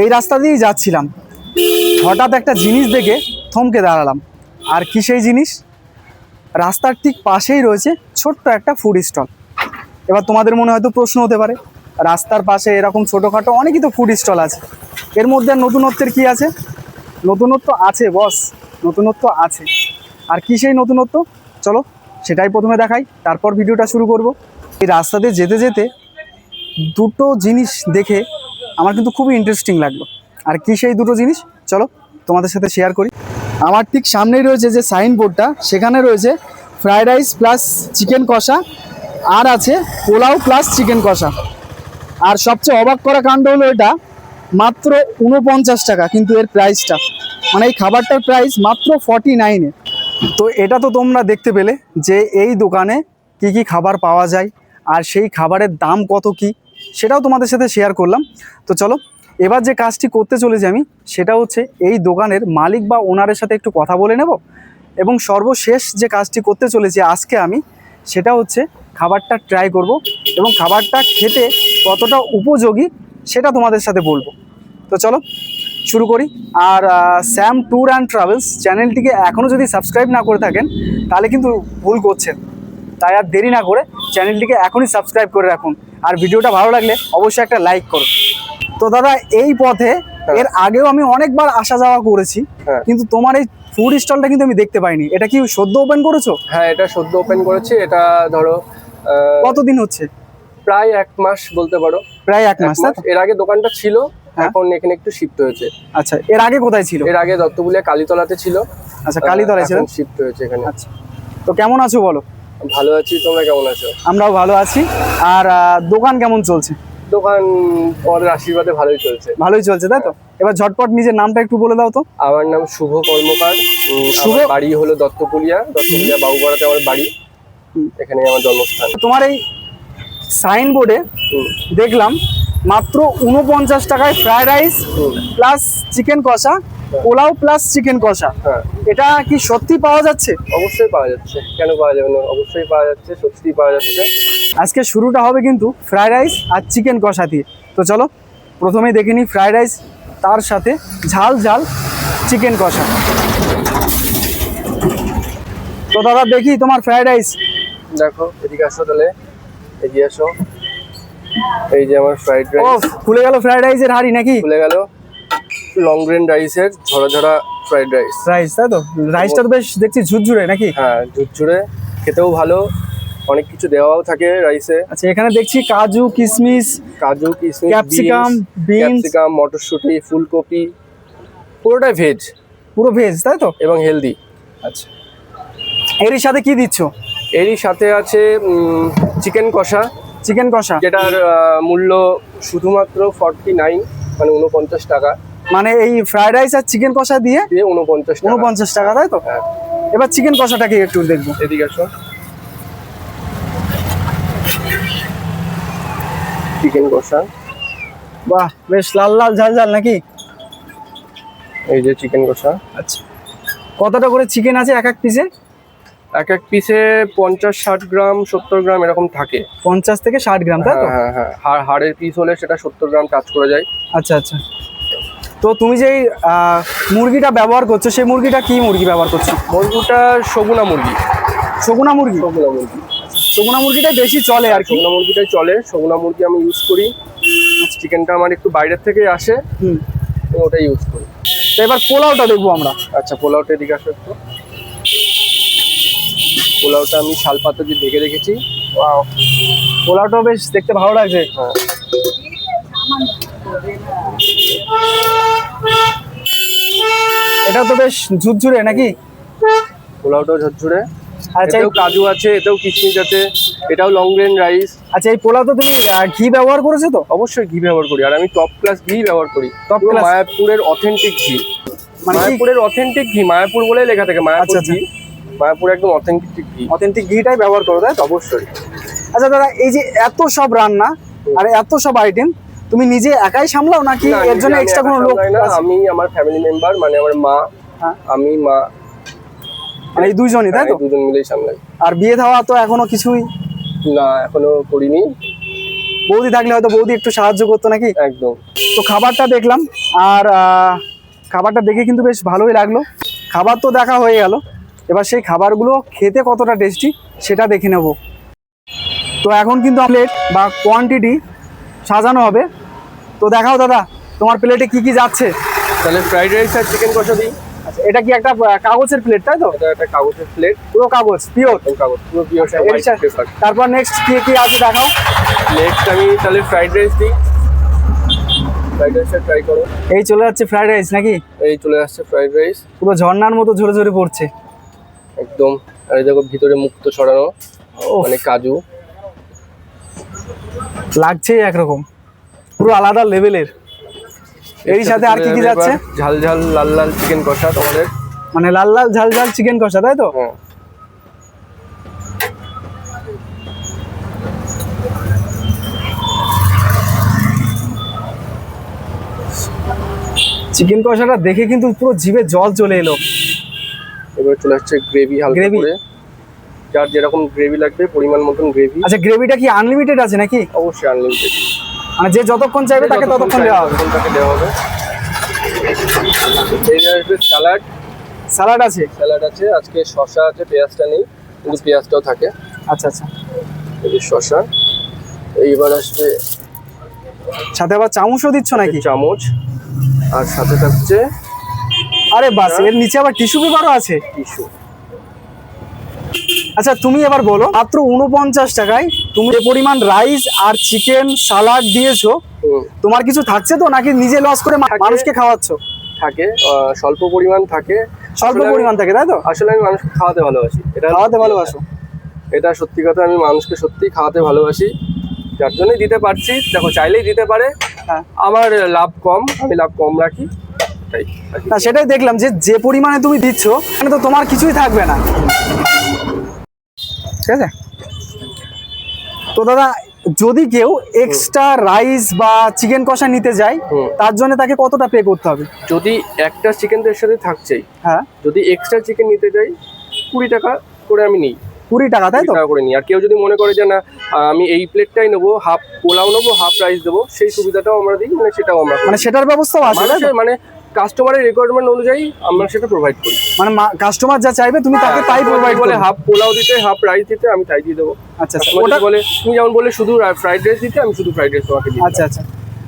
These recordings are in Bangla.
এই রাস্তা দিয়েই যাচ্ছিলাম। হঠাৎ একটা জিনিস দেখে থমকে দাঁড়ালাম। আর কি সেই জিনিস? রাস্তার ঠিক পাশেই রয়েছে ছোট্ট একটা ফুড স্টল এবার তোমাদের মনে হয়তো প্রশ্ন হতে পারে, রাস্তার পাশে এরকম ছোটোখাটো অনেকই তো ফুড স্টল আছে। এর মধ্যে নতুনত্বের কি আছে? নতুনত্ব আছে বস নতুনত্ব আছে। আর কি সেই নতুনত্ব? চলো, সেটাই প্রথমে দেখাই, তারপর ভিডিওটা শুরু করব। এই রাস্তাতে যেতে যেতে দুটো জিনিস দেখে আমার কিন্তু খুবই ইন্টারেস্টিং লাগল। আর কি সেই দুটো জিনিস? চলো, তোমাদের সাথে শেয়ার করি। আমার ঠিক সামনেই রয়েছে যে সাইনবোর্ডটা সেখানে রয়েছে ফ্রায়েড রাইস প্লাস চিকেন কষা, আর আছে পোলাও প্লাস চিকেন কষা। আর সবচেয়ে অবাক করা কাণ্ড হলো এটা, মাত্র উনপঞ্চাশ টাকা কিন্তু এর প্রাইসটা মানে এই খাবারটার প্রাইস মাত্র ফর্টি নাইনে তো এটা তো তোমরা দেখতে পেলে যে এই দোকানে কি কি খাবার পাওয়া যায়, আর সেই খাবারের দাম কত কি সেটাও তোমাদের সাথে শেয়ার করলাম। তো চলো, এবার যে কাজটি করতে চলেছি আমি, সেটা হচ্ছে এই দোকানের মালিক বা ওনারের সাথে একটু কথা বলে নেব। এবং সর্বশেষ যে কাজটি করতে চলেছি আজকে আমি, সেটা হচ্ছে খাবারটা ট্রাই করব এবং খাবারটা খেতে কতটা উপযোগী সেটা তোমাদের সাথে বলব। তো চলো, শুরু করি। আর স্যাম ট্যুর অ্যান্ড ট্রাভেলস চ্যানেলটিকে এখনও যদি সাবস্ক্রাইব না করে থাকেন, তাহলে কিন্তু ভুল করছেন। তাই আর দেরি না করে চ্যানেলটিকে এখনই সাবস্ক্রাইব করে রাখুন। আর ভিডিওটা ভালো লাগলে অবশ্যই একটা লাইক করো। তো দাদা এই পথে এর আগেও আমি অনেকবার আসা যাওয়া করেছি হ্যাঁ। কিন্তু তোমার এই ফুড স্টলটা কিন্তু আমি দেখতে পাইনি। এটা কি সদ্য ওপেন করেছ? হ্যাঁ এটা সদ্য ওপেন করেছি। এটা ধরো কতদিন হচ্ছে? প্রায় এক মাস বলতে পারো। প্রায় এক মাস এর আগে দোকানটা ছিল হ্যাঁ। এখন এখানে একটু শিফট হয়েছে। আচ্ছা এর আগে কোথায় ছিল? এর আগে দত্তপুলিয়া কালীতলাতে ছিল। আচ্ছা কালীতলায় ছিল? শিফট হয়েছে এখানে। আচ্ছা। তো কেমন আছো বলো? ভালো আছি তোমরা কেমন আছো? আমরাও ভালো আছি। আর দোকান কেমন চলছে? দোকান তোমাদের আশীর্বাদে ভালোই চলছে। ভালোই চলছে তাই তো? এবার ঝটপট নিজের নামটা একটু বলে দাও তো। আমার নাম শুভ কর্মকার। শুভ? বাড়ি হলো দত্তপুলিয়া। দত্তপুলিয়া বাবুপাড়াতে আমার বাড়ি। এখানে আমার জন্মস্থান। তোমার এই সাইনবোর্ডে দেখলাম মাত্র উনপঞ্চাশ টাকায় ফ্রাইড রাইস প্লাস চিকেন কষা পোলাও প্লাস চিকেন কষা। হ্যাঁ। এটা কি সত্যি পাওয়া যাচ্ছে? অবশ্যই পাওয়া যাচ্ছে। কেন পাওয়া যাবে না? অবশ্যই পাওয়া যাচ্ছে সত্যি পাওয়া যাচ্ছে। আজকে শুরুটা হবে কিন্তু ফ্রাইড রাইস আর চিকেন কষা দিয়ে। তো চলো প্রথমেই দেখে নিই ফ্রাইড রাইস তার সাথে ঝাল ঝাল চিকেন কষা। তো দাদা দেখি তোমার ফ্রাইড রাইস দেখো এদিকে আসো তাহলে এগিয়ে আসো। এই যে আমার ফ্রাইড রাইস খুলে গেল ফ্রাইড রাইসের হাড়ি নাকি? খুলে গেল। লং গ্রেন রাইসের ঝরা ঝরা ফ্রাইড রাইস রাইস তাই তো? রাইসটা তো বেশ দেখছি ঝুরঝুরে নাকি? হ্যাঁ ঝুরঝুরে। খেতেও ভালো। অনেক কিছু দেওয়াও থাকে রাইসে আচ্ছা এখানে দেখছি কাজু কিশমিশ কাজু কিশমিশ ক্যাপসিকাম beans। ক্যাপসিকাম মটরশুঁটি ফুলকপি। পুরোটাই ভেজ পুরো ভেজ তাই তো? এবং হেলদি আচ্ছা। এরই সাথে কি দিচ্ছ? এরই সাথে আছে চিকেন কষা। চিকেন কষা? যেটার মূল্য শুধুমাত্র ফর্টি নাইন মানে উনপঞ্চাশ টাকা। মানে এই ফ্রাইড রাইস আর চিকেন কষা দিয়ে দিয়ে উনপঞ্চাশ উনপঞ্চাশ টাকা তাই তো? হ্যাঁ। এবার চিকেন কষাটাকে একটু দেখব। এদিকে আসো। চিকেন কষা। বাহ বেশ লাল লাল ঝাল ঝাল নাকি? এই যে চিকেন কষা। আচ্ছা। কতটা করে চিকেন আছে এক এক পিসে এক এক পিসে পঞ্চাশ ষাট গ্রাম সত্তর গ্রাম এরকম থাকে। পঞ্চাশ থেকে ষাট গ্রাম তাই তো? হ্যাঁ হ্যাঁ হ্যাঁ। হাড়- হাড়ের পিস হলে সেটা সত্তর গ্রাম টাচ করে যায়। আচ্ছা আচ্ছা। তো তুমি যেই মুরগিটা ব্যবহার করছ সেই মুরগিটা কি মুরগি ব্যবহার করছ? মুরগিটা সগুনা মুরগি। সগুনা মুরগি? সগুনা মুরগি। সগুনা মুরগিটাই বেশি চলে আর কি। সগুনা মুরগিটাই চলে। সগুনা মুরগি আমি ইউজ করি। চিকেনটা আমার একটু বাইরের থেকে আসে। হুম। ওটাই ইউজ করি। তো এবার পোলাওটা দেখব আমরা। আচ্ছা পোলাওটা এদিকে আসো একটু। পোলাওটা আমি শাল পাতা দিয়ে ঢেকে রেখেছি। পোলাওটাও বেশ দেখতে ভালো লাগছে। হ্যাঁ। এটা তো বেশ ঝুরঝুরে নাকি? পোলাওটাও ঝরঝরে। আচ্ছা এই- কাজু আছে এটাও কিশমিশ আছে এটাও লং গ্রেন রাইস আচ্ছা এই পোলাও তো তুমি ঘি ব্যবহার করেছ তো? অবশ্যই ঘি ব্যবহার করি আর আমি টপ ক্লাস ঘি ব্যবহার করি। টপ? মায়াপুরের অথেন্টিক ঘি। মানে মায়াপুরের অথেন্টিক ঘি মায়াপুর বলেই লেখা থাকে মায়াপুর আচ্ছা, মায়াপুর একদম অথেন্টিক ঘি। অথেন্টিক ঘিটাই ব্যবহার করো তাই তো? অবশ্যই। আচ্ছা দাদা এই যে এত সব রান্না আর এত সব আইটেম তুমি নিজে একাই সামলাও নাকি এর জন্য এক্সট্রা কোনো লোক আমি আমার ফ্যামিলি মেম্বার মানে আমার মা হ্যাঁ। আমি মা। মানে এই দুইজনই তাই তো? হ্যাঁ, দুজন মিলেই সামলাই। আর বিয়ে দেওয়া তো এখনও কিছুই? না এখনও করিনি। বৌদি থাকলে হয়তো বৌদি একটু সাহায্য করতো নাকি? একদম। তো খাবারটা দেখলাম আর খাবারটা দেখে কিন্তু বেশ ভালোই লাগল। খাবার তো দেখা হয়ে গেল। এবার সেই খাবারগুলো খেতে কতটা টেস্টি সেটা দেখে নেব। তো এখন কিন্তু প্লেট বা কোয়ান্টিটি সাজানো হবে। তো দেখাও দাদা তোমার প্লেটে কি কি যাচ্ছে? তাহলে ফ্রাইড রাইস আর চিকেন কষা দিই। আচ্ছা এটা কি একটা কাগজের প্লেট তাই তো? এটা একটা কাগজের প্লেট পুরো কাগজ পিওর কাগজ পুরো পিওর এর তারপর নেক্সট কি কি আছে দেখাও। নেক্সট আমি তাহলে ফ্রাইড রাইস দিই। ফ্রাইড রাইসটা ট্রাই করো। এই চলে যাচ্ছে ফ্রাইড রাইস নাকি? এই চলে আসছে ফ্রাইড রাইস পুরো ঝর্ণার মতো ঝরে ঝরে পড়ছে। একদম আর দেখো ভিতরে মুক্ত ছড়ানো মানে কাজু। লাগছে একরকম। পুরো আলাদা লেভেলের। এরই সাথে আর কি কি যাচ্ছে? ঝাল ঝাল লাল লাল চিকেন কষা তোমাদের। মানে লাল লাল ঝাল ঝাল চিকেন কষা তাই তো? হ্যাঁ। চিকেন কষাটা দেখে কিন্তু পুরো জিভে জল চলে এলো। এবার চলে আসছে গ্রেভি হালকা? করে। যার যেরকম গ্রেভি লাগবে পরিমাণ মতন গ্রেভি আচ্ছা গ্রেভিটা কি আনলিমিটেড আছে নাকি? অবশ্যই আনলিমিটেড মানে যে যতক্ষণ চাইবে তাকে ততক্ষণ দেওয়া হবে। তাকে দেওয়া হবে। এই আসবে স্যালাড স্যালাড আছে? স্যালাড আছে আজকে শসা আছে পেঁয়াজটা নেই কিন্তু পেঁয়াজটাও থাকে। আচ্ছা আচ্ছা। এই শসা। এইবার আসবে সাথে আবার চামচও দিচ্ছ নাকি? চামচ। আর সাথে থাকছে আরে বাসের নিচে আবার টিস্যু পেপারও আছে। টিস্যু। আচ্ছা তুমি এবার বলো মাত্র উনপঞ্চাশ টাকায় তুমি যে পরিমাণ রাইস আর চিকেন সালাড দিয়েছ তোমার কিছু থাকছে তো? নাকি নিজে লস করে মানুষকে খাওয়াচ্ছ? থাকে স্বল্প পরিমাণ থাকে। স্বল্প পরিমাণ থাকে তাই তো? আসলে আমি মানুষকে খাওয়াতে ভালোবাসি। এটা খাওয়াতে ভালোবাসো। এটা সত্যি কথা আমি মানুষকে সত্যি খাওয়াতে ভালোবাসি। যার জন্যই দিতে পারছি দেখো চাইলেই দিতে পারে। হ্যাঁ। আমার লাভ কম আমি লাভ কম রাখি। না সেটাই দেখলাম যে যে পরিমাণে তুমি দিচ্ছ মানে তো তোমার কিছুই থাকবে না। ঠিক আছে? তো দাদা যদি কেউ এক্সট্রা রাইস বা চিকেন কষা নিতে যায় তার জন্য তাকে কতটা পে করতে হবে? যদি একটা চিকেন এর সাথে থাকছেই হ্যাঁ। যদি এক্সট্রা চিকেন নিতে যাই কুড়ি টাকা করে আমি নিই। কুড়ি টাকা তাই তো? টাকা করে নিই। আর কেউ যদি মনে করে যে না আমি এই প্লেটটাই নেব হাফ পোলাও নেব হাফ রাইস দেবো সেই সুবিধাটাও আমরা দিই মানে সেটাও আমরা মানে সেটার ব্যবস্থাও আছে? মানে কাস্টমারের রিকোয়ারমেন্ট অনুযায়ী আমরা সেটা প্রোভাইড করি। মানে কাস্টমার যা চাইবে তুমি তাকে তাই প্রোভাইড বলে হাফ পোলাও দিতে হাফ রাইস দিতে আমি তাই দিয়ে দেবো। আচ্ছা আচ্ছা ওটা বলে তুমি যেমন বলে শুধু ফ্রাইড রাইস দিতে আমি শুধু ফ্রাইড রাইস তোমাকে দিই আচ্ছা আচ্ছা।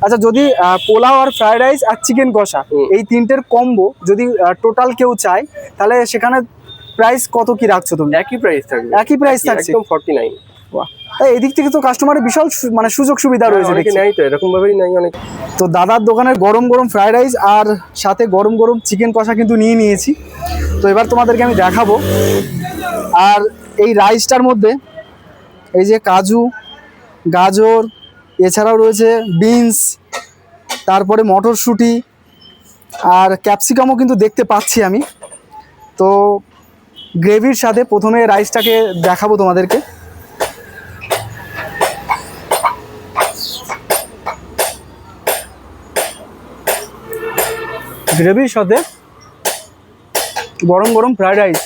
আচ্ছা যদি পোলাও আর ফ্রাইড রাইস আর চিকেন কষা এই তিনটের কম্বো যদি টোটাল কেউ চায় তাহলে সেখানে প্রাইস কত কি রাখছো তুমি? একই প্রাইস থাকবে। একই প্রাইস থাকছে? একদম ফর্টি নাইন বাহ। তাই এদিক থেকে তো কাস্টমারের বিশাল মানে সুযোগ সুবিধা রয়েছে অনেকে দেখছি। নেয় তো এরকম ভাবেই নাই অনেক। তো দাদার দোকানের গরম গরম ফ্রাইড রাইস আর সাথে গরম গরম চিকেন কষা কিন্তু নিয়ে নিয়েছি। তো এবার তোমাদেরকে আমি দেখাবো। আর এই রাইসটার মধ্যে এই যে কাজু গাজর এছাড়াও রয়েছে বিনস তারপরে মটরশুঁটি আর ক্যাপসিকামও কিন্তু দেখতে পাচ্ছি আমি। তো গ্রেভির সাথে প্রথমে রাইসটাকে দেখাবো তোমাদেরকে। গ্রেভির সাথে গরম গরম ফ্রায়েড রাইস।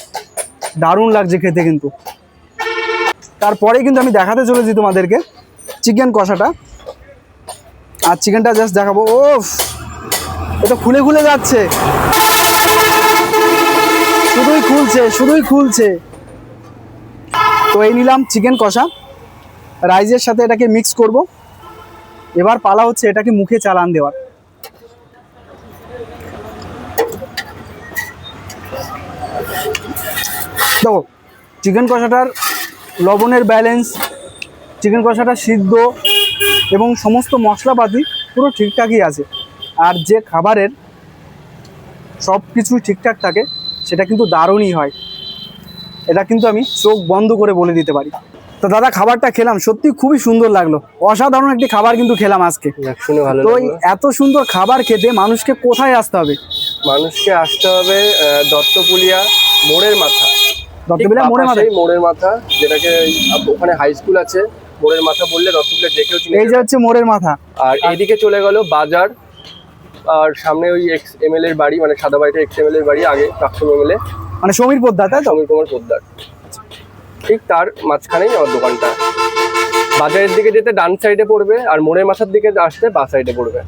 দারুণ লাগছে খেতে কিন্তু। তারপরে কিন্তু আমি দেখাতে চলেছি তোমাদেরকে চিকেন কষাটা। আর চিকেনটা জাস্ট দেখাবো। ও এটা খুলে খুলে যাচ্ছে। শুধুই খুলছে শুধুই খুলছে। তো এই নিলাম চিকেন কষা। রাইসের সাথে এটাকে মিক্স করব। এবার পালা হচ্ছে এটাকে মুখে চালান দেওয়ার। দেখো চিকেন কষাটার লবণের ব্যালেন্স চিকেন কষাটা সিদ্ধ এবং সমস্ত মশলাপাতি পুরো ঠিকঠাকই আছে। আর যে খাবারের সব কিছুই ঠিকঠাক থাকে সেটা কিন্তু দারুণই হয়। এটা কিন্তু আমি চোখ বন্ধ করে বলে দিতে পারি। তো দাদা খাবারটা খেলাম সত্যি খুবই সুন্দর লাগল। অসাধারণ একটি খাবার কিন্তু খেলাম আজকে। ভালো তো এই এত সুন্দর খাবার খেতে মানুষকে কোথায় আসতে হবে? মানুষকে আসতে হবে দত্তপুলিয়া মোড়ের মাথা। দত্তবিলা ঠিক মোড়ে মোড়ের মাথা যেটাকে ওখানে হাই স্কুল আছে মোড়ের মাথা বললে দত্তপুলিয়া যে কেউ এই যে হচ্ছে মোড়ের মাথা। আর এইদিকে চলে গেল বাজার আর সামনে ওই এক্স এমএল এর বাড়ি মানে সাদা বাড়িটা এক্স এমএল এর বাড়ি আগে প্রাক্তন এমএলএ মানে সমীর পোদ্দার তাই সমীর কুমার পোদ্দার। ঠিক তার মাঝখানেই আমার দোকানটা। বাজারের দিকে যেতে ডান সাইডে পড়বে আর মোড়ের মাথার দিকে আসতে বা সাইডে পড়বে।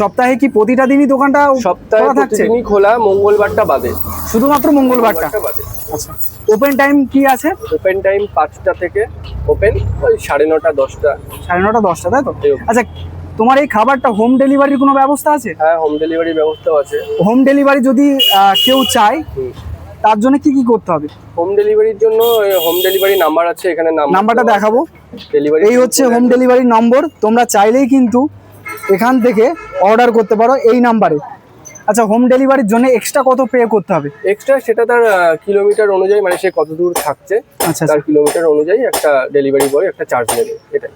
সপ্তাহে কি প্রতিটা দিনই দোকানটা সপ্তাহে প্রতিদিনই খোলা মঙ্গলবারটা বাদে শুধুমাত্র মঙ্গলবারটা? বাদে আচ্ছা। ওপেন টাইম কি আছে? ওপেন টাইম পাঁচটা থেকে ওপেন ওই সাড়ে নটা দশটা। সাড়ে নটা দশটা তাই তো? আচ্ছা তোমার এই খাবারটা হোম ডেলিভারির কোনো ব্যবস্থা আছে? হ্যাঁ হোম ডেলিভারি ব্যবস্থাও আছে। হোম ডেলিভারি যদি কেউ চায়। তার জন্য কি কি করতে হবে? হোম ডেলিভারির জন্য হোম ডেলিভারি নাম্বার আছে এখানে নাম্বারটা দেখাবো। ডেলিভারি এই হচ্ছে হোম ডেলিভারি নম্বর তোমরা চাইলেই কিন্তু এখান থেকে অর্ডার করতে পারো এই নাম্বারে আচ্ছা হোম ডেলিভারির জন্য এক্সট্রা কত পে করতে হবে? এক্সট্রা সেটা তার কিলোমিটার অনুযায়ী মানে সে কত দূর থাকছে আচ্ছা তার কিলোমিটার অনুযায়ী একটা ডেলিভারি বয় একটা চার্জ নেবে এটাই।